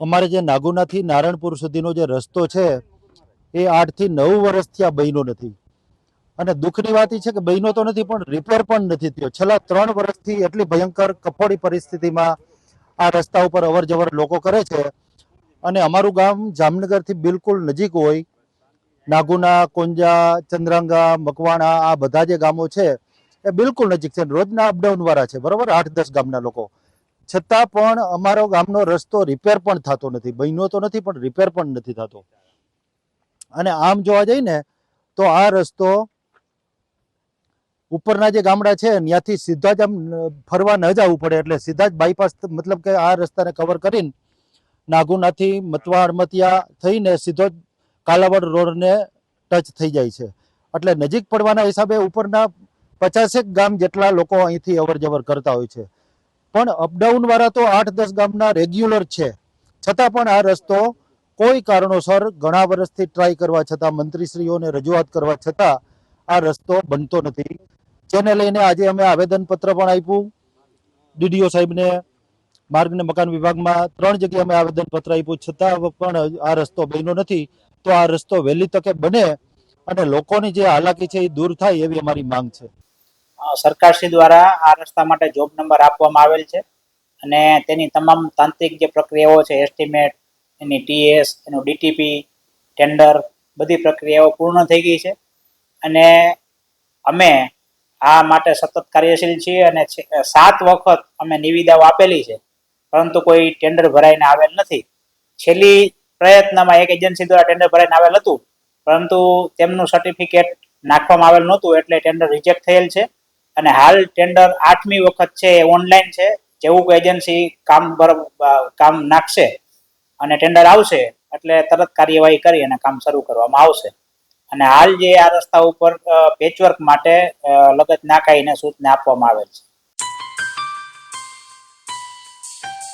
અમારે જે નાગુનાથી નારણપુર સુધીનો જે રસ્તો છે, એ આઠથી નવ વર્ષથી આ બન્યો નથી. અને દુઃખની વાત એ છે કે બન્યો તો નથી, પણ રિપેર પણ નથી થયો. છેલ્લા ત્રણ વર્ષથી એટલી ભયંકર કફોડી પરિસ્થિતિમાં આ રસ્તા ઉપર અવર જવર લોકો કરે છે. અને અમારું ગામ જામનગરથી બિલકુલ નજીક હોય, નાગુના, કોંજા, ચંદ્રાંગા, મકવાણા, આ બધા જે ગામો છે, એ બિલકુલ નજીક છે. રોજના અપડાઉન વાળા છે. બરોબર? આઠ દસ ગામના લોકો. છતાં પણ અમારો ગામનો રસ્તો રિપેર પણ થતો નથી, બન્યો તો નથી, પણ રિપેર પણ નથી થતો. અને આમ જોવા જઈએ ને તો આ રસ્તો ઉપરના જે ગામડા છે, ત્યાંથી સીધા જ આમ ફરવા ન જવું પડે, એટલે સીધા જ બાયપાસ મતલબ કે આ રસ્તાને કવર કરીને નાગુનાથી મતવા અડમતિયા થઈને સીધો જ કાલાવડ રોડને ટચ થઈ જાય છે. એટલે નજીક પડવાના હિસાબે ઉપરના પચાસેક ગામ જેટલા લોકો અહીંથી અવર જવર કરતા હોય છે. પણ અપડાઉન વાળા તો આઠ દસ ગામના રેગ્યુલર છે. છતાં પણ આ રસ્તો કોઈ કારણોસર ઘણા વર્ષથી ટ્રાય કરવા છતાં, મંત્રીશ્રીઓને રજૂઆત કરવા છતાં આ રસ્તો બનતો નથી. જેને લઈને આજે અમે આવેદનપત્ર પણ આપ્યું. ડીડીઓ સાહેબને માર્ગ ને મકાન વિભાગમાં ત્રણ જગ્યાએ અમે આવેદનપત્ર આપ્યું. છતાં પણ આ રસ્તો બન્યો નથી. તો આ રસ્તો વહેલી તકે બને અને લોકોની જે હાલાકી છે એ દૂર થાય એવી અમારી માંગ છે. સરકારશ્રી દ્વારા આ રસ્તા માટે જોબ નંબર આપવામાં આવેલ છે. અને તેની તમામ તાંત્રિક જે પ્રક્રિયાઓ છે એસ્ટિમેટ એની ટીએસ એનું ડીટીપી ટેન્ડર બધી પ્રક્રિયાઓ પૂર્ણ થઈ ગઈ છે. અને અમે આ માટે સતત કાર્યશીલ છીએ અને સાત વખત અમે નિવિદાઓ આપેલી છે. પરંતુ કોઈ ટેન્ડર ભરાઈને આવેલ નથી. છેલ્લી પ્રયત્નમાં એક એજન્સી દ્વારા ટેન્ડર ભરાઈને આવેલ હતું. પરંતુ તેમનું સર્ટિફિકેટ નાખવામાં આવેલ નહોતું, એટલે ટેન્ડર રિજેક્ટ થયેલ છે. અને હાલ ટેન્ડર આઠમી વખત છે, એ ઓનલાઈન છે. જેવું એજન્સી કામ કામ નાખશે અને ટેન્ડર આવશે, એટલે તરત કાર્યવાહી કરી અને કામ શરૂ કરવામાં આવશે. અને હાલ જે આ રસ્તા ઉપર પેચવર્ક માટે લગત નાખાઈને સૂચના આપવામાં આવેલ છે.